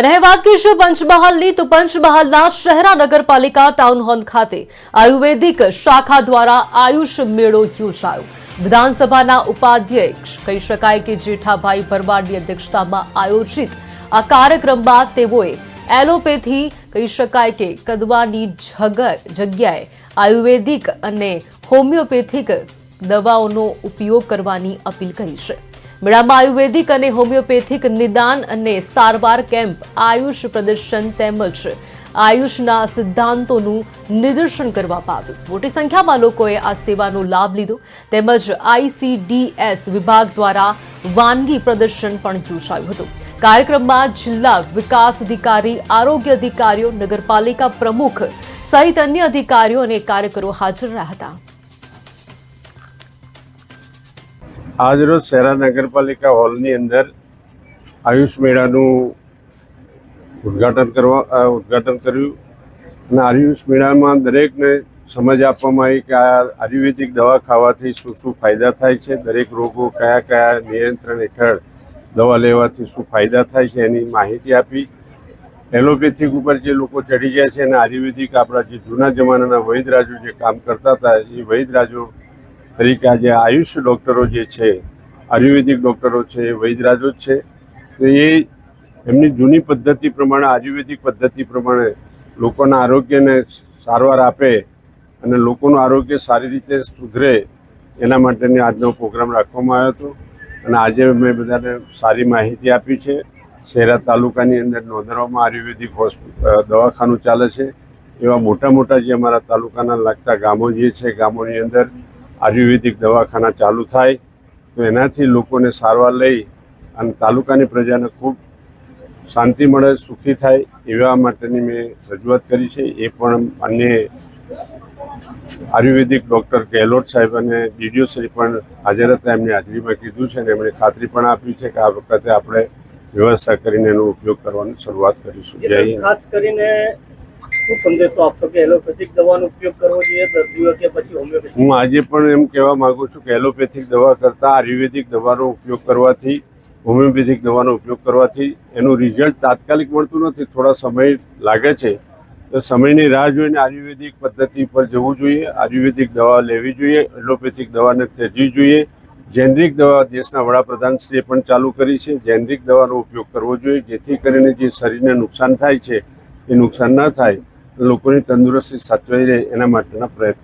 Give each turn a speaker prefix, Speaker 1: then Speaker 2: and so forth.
Speaker 1: અને વાત પંચમહાલની તો પંચમહાલના શહેરા નગરપાલિકા ટાઉન ખાતે આયુર્વેદિક શાખા દ્વારા આયુષ મેળો યોજાયો. વિધાનસભાના ઉપાધ્યક્ષ કહી શકાય કે જેઠાભાઈ ભરવાડની અધ્યક્ષતામાં આયોજિત આ કાર્યક્રમમાં તેઓએ એલોપેથી કહી શકાય કે કદવાની જગ્યાએ આયુર્વેદિક અને હોમિયોપેથિક દવાઓનો ઉપયોગ કરવાની અપીલ કરી છે. મેળામાં આયુર્વેદિક અને હોમિયોપેથિક નિદાન અને સારવાર કેમ્પ આયુષ પ્રદર્શન તેમજ આયુષના સિદ્ધાંતોનું નિદર્શન કરવામાં આવ્યું. મોટી સંખ્યામાં લોકોએ આ સેવાનો લાભ લીધો. તેમજ આઈસીડીએસ વિભાગ દ્વારા વાનગી પ્રદર્શન પણ યોજાયું હતું. કાર્યક્રમમાં જિલ્લા વિકાસ અધિકારી, આરોગ્ય અધિકારીઓ, નગરપાલિકા પ્રમુખ સહિત અન્ય અધિકારીઓ અને કાર્યકરો હાજર રહ્યા હતા.
Speaker 2: આજરોજ શહેરા નગરપાલિકા હોલની અંદર આયુષ મેળાનું ઉદ્ઘાટન કરવા ઉદ્ઘાટન કર્યું. અને આયુષ મેળામાં દરેકને સમજ આપવામાં આવી કે આ આયુર્વેદિક દવા ખાવાથી શું શું ફાયદા થાય છે, દરેક રોગો કયા કયા નિયંત્રણ હેઠળ દવા લેવાથી શું ફાયદા થાય છે એની માહિતી આપી. એલોપેથિક ઉપર જે લોકો ચડી ગયા છે અને આયુર્વેદિક આપણા જે જૂના જમાનાના વૈદરાજો જે કામ કરતા હતા, એ વૈદરાજો તરીકે આજે આયુષ ડૉક્ટરો જે છે, આયુર્વેદિક ડૉક્ટરો છે વૈદરાજો છે, તો એ એમની જૂની પદ્ધતિ પ્રમાણે, આયુર્વેદિક પદ્ધતિ પ્રમાણે લોકોના આરોગ્યને સારવાર આપે અને લોકોનું આરોગ્ય સારી રીતે સુધરે, એના માટેની આજનો પ્રોગ્રામ રાખવામાં આવ્યો હતો. અને આજે મેં બધાને સારી માહિતી આપી છે. શહેરા તાલુકાની અંદર નોંધવામાં આયુર્વેદિક હોસ્પિટલ દવાખાનું ચાલે છે. એવા મોટા મોટા જે અમારા તાલુકાના લાગતા ગામો જે છે, ગામોની અંદર આયુર્વેદિક દવાખાના ચાલુ થાય તો એનાથી લોકોને સારવાર લઈ અને તાલુકાની પ્રજાને ખૂબ શાંતિ મળે, સુખી થાય એવા માટેની મેં રજૂઆત કરી છે. એ પણ અન્ય આયુર્વેદિક ડૉક્ટર ગેહલોત સાહેબ અને ડીડીઓ શ્રી પણ હાજર હતા. એમની હાજરીમાં કીધું છે અને એમણે ખાતરી પણ આપી છે કે આ વખતે આપણે વ્યવસ્થા કરીને એનો ઉપયોગ કરવાની શરૂઆત કરીશું. જય
Speaker 3: ખાસ કરીને શું સંદેશો આપશો કે એલોપેથિક દવાનો ઉપયોગ કરવો જોઈએ? દર્દીઓ કે પછી હોમિયોપેથિક?
Speaker 2: હું આજે પણ એમ કહેવા માંગુ છું કે એલોપેથિક દવા કરતાં આયુર્વેદિક દવાનો ઉપયોગ કરવાથી, હોમિયોપેથિક દવાનો ઉપયોગ કરવાથી એનું રિઝલ્ટ તાત્કાલિક મળતું નથી. થોડા સમય લાગે છે. તો સમયની રાહ જોઈને આયુર્વેદિક પદ્ધતિ પર જવું જોઈએ, આયુર્વેદિક દવા લેવી જોઈએ, એલોપેથિક દવાને ત્યજવી જોઈએ. જેનરિક દવા દેશના વડાપ્રધાનશ્રીએ પણ ચાલુ કરી છે. જેનરિક દવાનો ઉપયોગ કરવો જોઈએ, જેથી કરીને જે શરીરને નુકસાન થાય છે, એ નુકસાન ન થાય. લોકોની તંદુરસ્તી સાચવાઈ રહે એના માટેના પ્રયત્નો.